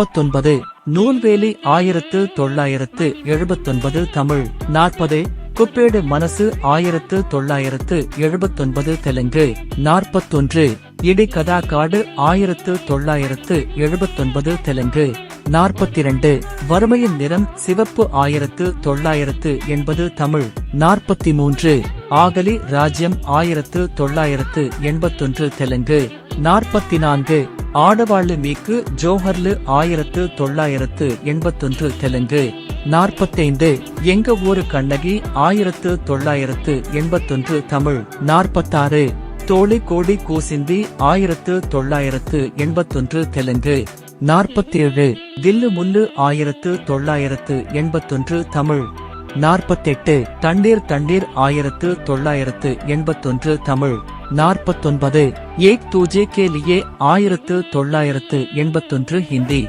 முப்பத்தொன்பது நூல்வேலி ஆயிரத்து தொள்ளாயிரத்து எழுபத்தொன்பது தமிழ். நாற்பது குப்பேடு மனசு ஆயிரத்து தொள்ளாயிரத்து எழுபத்தொன்பது தெலுங்கு. நாற்பத்தொன்று இடி கதாகாடு ஆயிரத்து தொள்ளாயிரத்து எழுபத்தொன்பது தெலுங்கு. நாற்பத்திரண்டு வறுமையின் நிறம் சிவப்பு ஆயிரத்து தொள்ளாயிரத்து எண்பது தமிழ். நாற்பத்தி மூன்று ஆகலி ராஜ்யம் ஆயிரத்து தொள்ளாயிரத்து எண்பத்தொன்று தெலுங்கு. நாற்பத்தி நான்கு ஆடவாளு மீக்கு ஜோஹர்லு ஆயிரத்து தொள்ளாயிரத்து எண்பத்தொன்று தெலுங்கு நாற்பத்தைந்து எங்க ஊரு கண்ணகி ஆயிரத்து தொள்ளாயிரத்து எண்பத்தொன்று தமிழ் நாற்பத்தாறு தோழி கோடி கூசிந்தி ஆயிரத்து தொள்ளாயிரத்து எண்பத்தொன்று தெலுங்கு நாற்பத்தேழு தில்லு முல்லு ஆயிரத்து தொள்ளாயிரத்து எண்பத்தொன்று தமிழ் நாற்பத்தெட்டு தண்ணீர் தண்ணீர் ஆயிரத்து தொள்ளாயிரத்து எண்பத்தொன்று தமிழ். நாற்பத்தொன்பது ஏக் தூஜே கே லியே ஆயிரத்து தொள்ளாயிரத்து எண்பத்தொன்று ஹிந்தி.